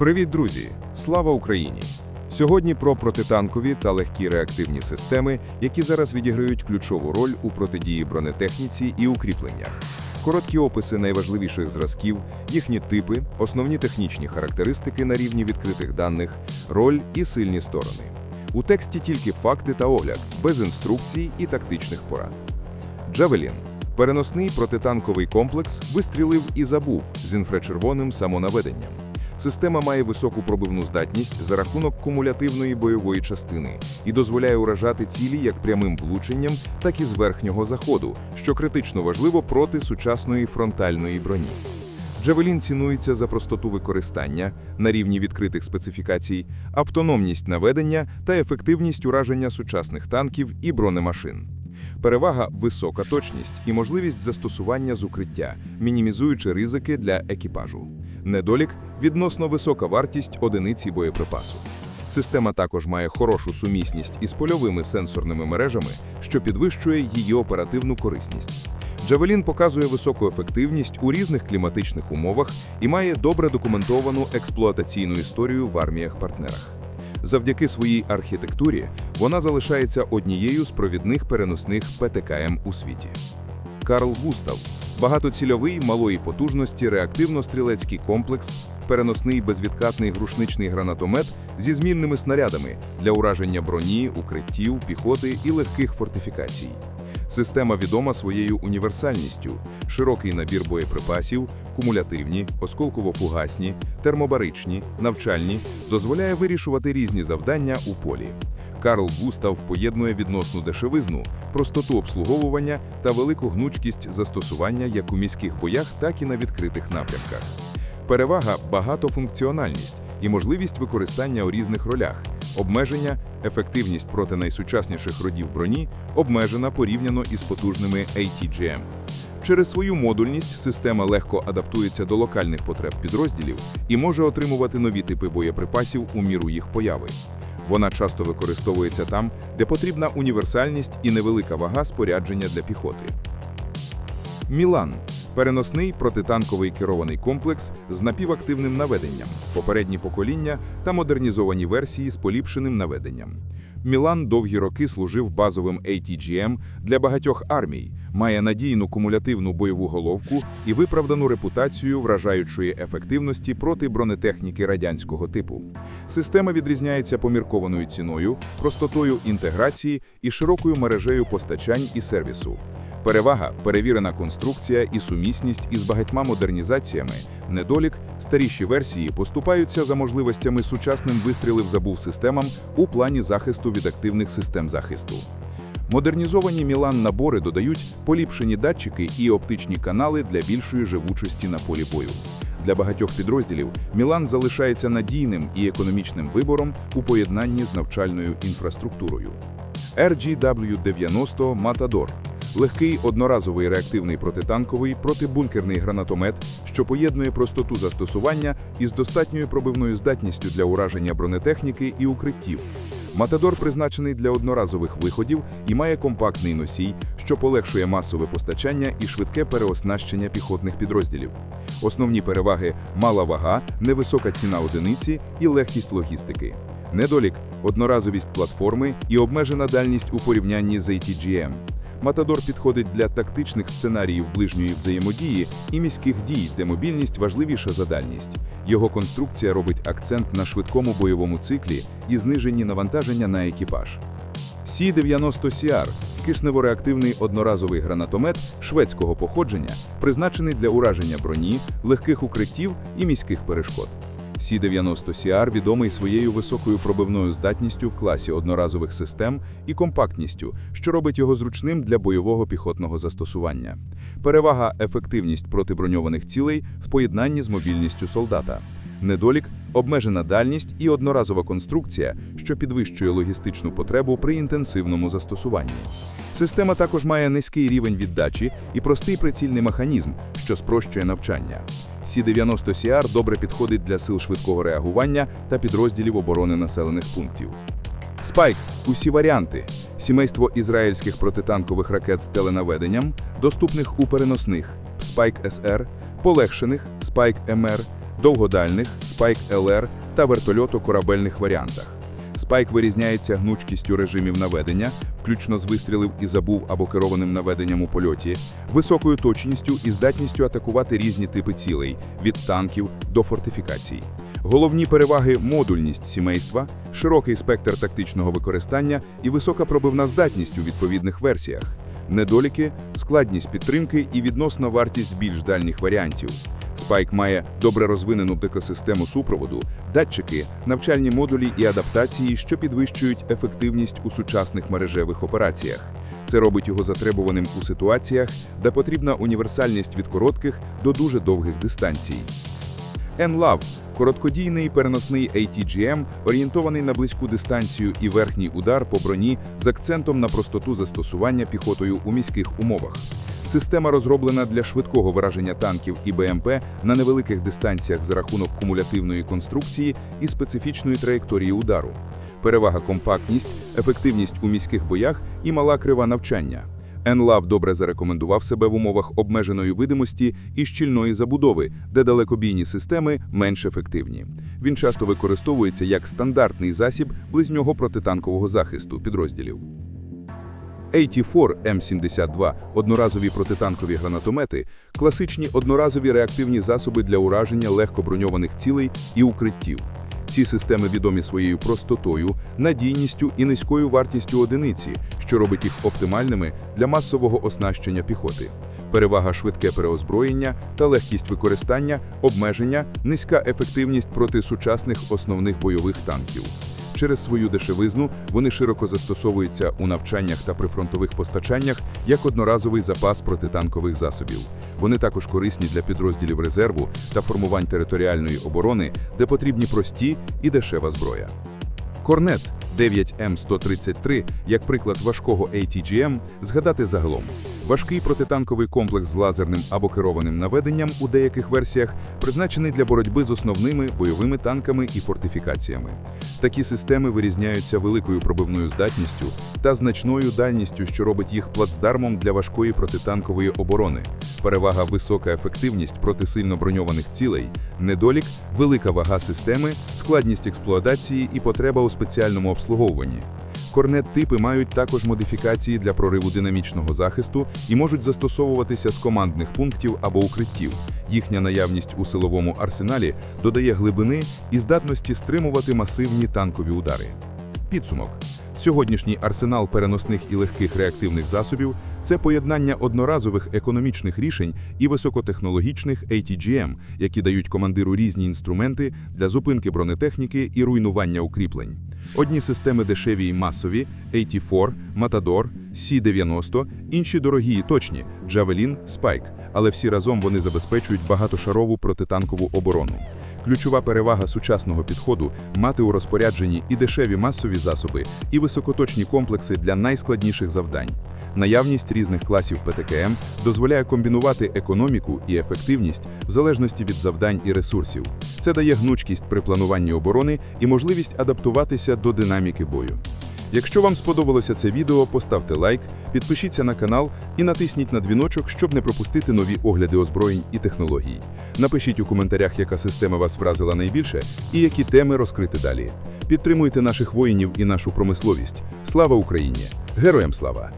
Привіт, друзі! Слава Україні! Сьогодні про протитанкові та легкі реактивні системи, які зараз відіграють ключову роль у протидії бронетехніці і укріпленнях. Короткі описи найважливіших зразків, їхні типи, основні технічні характеристики на рівні відкритих даних, роль і сильні сторони. У тексті тільки факти та огляд, без інструкцій і тактичних порад. Джавелін – переносний протитанковий комплекс вистрілив і забув з інфрачервоним самонаведенням. Система має високу пробивну здатність за рахунок кумулятивної бойової частини і дозволяє уражати цілі як прямим влученням, так і з верхнього заходу, що критично важливо проти сучасної фронтальної броні. Джавелін цінується за простоту використання на рівні відкритих специфікацій, автономність наведення та ефективність ураження сучасних танків і бронемашин. Перевага висока точність і можливість застосування з укриття, мінімізуючи ризики для екіпажу. Недолік відносно висока вартість одиниці боєприпасу. Система також має хорошу сумісність із польовими сенсорними мережами, що підвищує її оперативну корисність. Джавелін показує високу ефективність у різних кліматичних умовах і має добре документовану експлуатаційну історію в арміях-партнерах. Завдяки своїй архітектурі вона залишається однією з провідних переносних ПТКМ у світі. Карл Густав багатоцільовий малої потужності реактивно-стрілецький комплекс, переносний безвідкатний грушничний гранатомет зі змінними снарядами для ураження броні, укриттів, піхоти і легких фортифікацій. Система відома своєю універсальністю, широкий набір боєприпасів, кумулятивні, осколково-фугасні, термобаричні, навчальні, дозволяє вирішувати різні завдання у полі. Карл Густав поєднує відносну дешевизну, простоту обслуговування та велику гнучкість застосування як у міських боях, так і на відкритих напрямках. Перевага багатофункціональність і можливість використання у різних ролях. Обмеження, ефективність проти найсучасніших родів броні обмежена порівняно із потужними ATGM. Через свою модульність система легко адаптується до локальних потреб підрозділів і може отримувати нові типи боєприпасів у міру їх появи. Вона часто використовується там, де потрібна універсальність і невелика вага спорядження для піхоти. Мілан переносний протитанковий керований комплекс з напівактивним наведенням, попередні покоління та модернізовані версії з поліпшеним наведенням. Мілан довгі роки служив базовим ATGM для багатьох армій, має надійну кумулятивну бойову головку і виправдану репутацію вражаючої ефективності проти бронетехніки радянського типу. Система відрізняється поміркованою ціною, простотою інтеграції і широкою мережею постачань і сервісу. Перевага перевірена конструкція і сумісність із багатьма модернізаціями. Недолік старіші версії поступаються за можливостями сучасним вистрілив забув системам у плані захисту від активних систем захисту. Модернізовані Мілан набори додають поліпшені датчики і оптичні канали для більшої живучості на полі бою. Для багатьох підрозділів Мілан залишається надійним і економічним вибором у поєднанні з навчальною інфраструктурою. RGW-90 Матадор легкий одноразовий реактивний протитанковий протибункерний гранатомет, що поєднує простоту застосування із достатньою пробивною здатністю для ураження бронетехніки і укриттів. Матадор призначений для одноразових виходів і має компактний носій, що полегшує масове постачання і швидке переоснащення піхотних підрозділів. Основні переваги мала вага, невисока ціна одиниці і легкість логістики. Недолік одноразовість платформи і обмежена дальність у порівнянні з ATGM. Матадор підходить для тактичних сценаріїв ближньої взаємодії і міських дій, де мобільність важливіша за дальність. Його конструкція робить акцент на швидкому бойовому циклі і зниженні навантаження на екіпаж. Сі-90CR – киснево-реактивний одноразовий гранатомет шведського походження, призначений для ураження броні, легких укриттів і міських перешкод. Сі-90CR відомий своєю високою пробивною здатністю в класі одноразових систем і компактністю, що робить його зручним для бойового піхотного застосування. Перевага ефективність проти броньованих цілей в поєднанні з мобільністю солдата. Недолік обмежена дальність і одноразова конструкція, що підвищує логістичну потребу при інтенсивному застосуванні. Система також має низький рівень віддачі і простий прицільний механізм, що спрощує навчання. Сі-90CR добре підходить для сил швидкого реагування та підрозділів оборони населених пунктів. Спайк усі варіанти. Сімейство ізраїльських протитанкових ракет з теленаведенням, доступних у переносних Спайк СР, полегшених Спайк МР, довгодальних, Spike LR та вертольото-корабельних варіантах. Spike вирізняється гнучкістю режимів наведення, включно з вистрілів і забув або керованим наведенням у польоті, високою точністю і здатністю атакувати різні типи цілей – від танків до фортифікацій. Головні переваги – модульність сімейства, широкий спектр тактичного використання і висока пробивна здатність у відповідних версіях. Недоліки – складність підтримки і відносна вартість більш дальніх варіантів. Spike має добре розвинену екосистему супроводу, датчики, навчальні модулі і адаптації, що підвищують ефективність у сучасних мережевих операціях. Це робить його затребуваним у ситуаціях, де потрібна універсальність від коротких до дуже довгих дистанцій. NLAV – короткодійний переносний ATGM, орієнтований на близьку дистанцію і верхній удар по броні з акцентом на простоту застосування піхотою у міських умовах. Система розроблена для швидкого вираження танків і БМП на невеликих дистанціях за рахунок кумулятивної конструкції і специфічної траєкторії удару. Перевага компактність, ефективність у міських боях і мала крива навчання. NLAV добре зарекомендував себе в умовах обмеженої видимості і щільної забудови, де далекобійні системи менш ефективні. Він часто використовується як стандартний засіб близнього протитанкового захисту підрозділів. AT-4 М72 – одноразові протитанкові гранатомети, класичні одноразові реактивні засоби для ураження легкоброньованих цілей і укриттів. Ці системи відомі своєю простотою, надійністю і низькою вартістю одиниці, що робить їх оптимальними для масового оснащення піхоти. Перевага швидке переозброєння та легкість використання, обмеження, низька ефективність проти сучасних основних бойових танків. Через свою дешевизну вони широко застосовуються у навчаннях та прифронтових постачаннях як одноразовий запас протитанкових засобів. Вони також корисні для підрозділів резерву та формувань територіальної оборони, де потрібні прості і дешева зброя. Корнет 9М133, як приклад важкого ATGM, згадати загалом. Важкий протитанковий комплекс з лазерним або керованим наведенням у деяких версіях призначений для боротьби з основними бойовими танками і фортифікаціями. Такі системи вирізняються великою пробивною здатністю та значною дальністю, що робить їх плацдармом для важкої протитанкової оборони. Перевага висока ефективність проти сильно броньованих цілей, недолік, велика вага системи, складність експлуатації і потреба у спеціальному обслуговуванні. Корнет-типи мають також модифікації для прориву динамічного захисту і можуть застосовуватися з командних пунктів або укриттів. Їхня наявність у силовому арсеналі додає глибини і здатності стримувати масивні танкові удари. Підсумок. Сьогоднішній арсенал переносних і легких реактивних засобів – це поєднання одноразових економічних рішень і високотехнологічних ATGM, які дають командиру різні інструменти для зупинки бронетехніки і руйнування укріплень. Одні системи дешеві і масові – AT-4, Matador, C-90, інші дорогі і точні – Javelin, Spike, але всі разом вони забезпечують багатошарову протитанкову оборону. Ключова перевага сучасного підходу – мати у розпорядженні і дешеві масові засоби, і високоточні комплекси для найскладніших завдань. Наявність різних класів ПТКМ дозволяє комбінувати економіку і ефективність в залежності від завдань і ресурсів. Це дає гнучкість при плануванні оборони і можливість адаптуватися до динаміки бою. Якщо вам сподобалося це відео, поставте лайк, підпишіться на канал і натисніть на дзвіночок, щоб не пропустити нові огляди озброєнь і технологій. Напишіть у коментарях, яка система вас вразила найбільше і які теми розкрити далі. Підтримуйте наших воїнів і нашу промисловість. Слава Україні! Героям слава!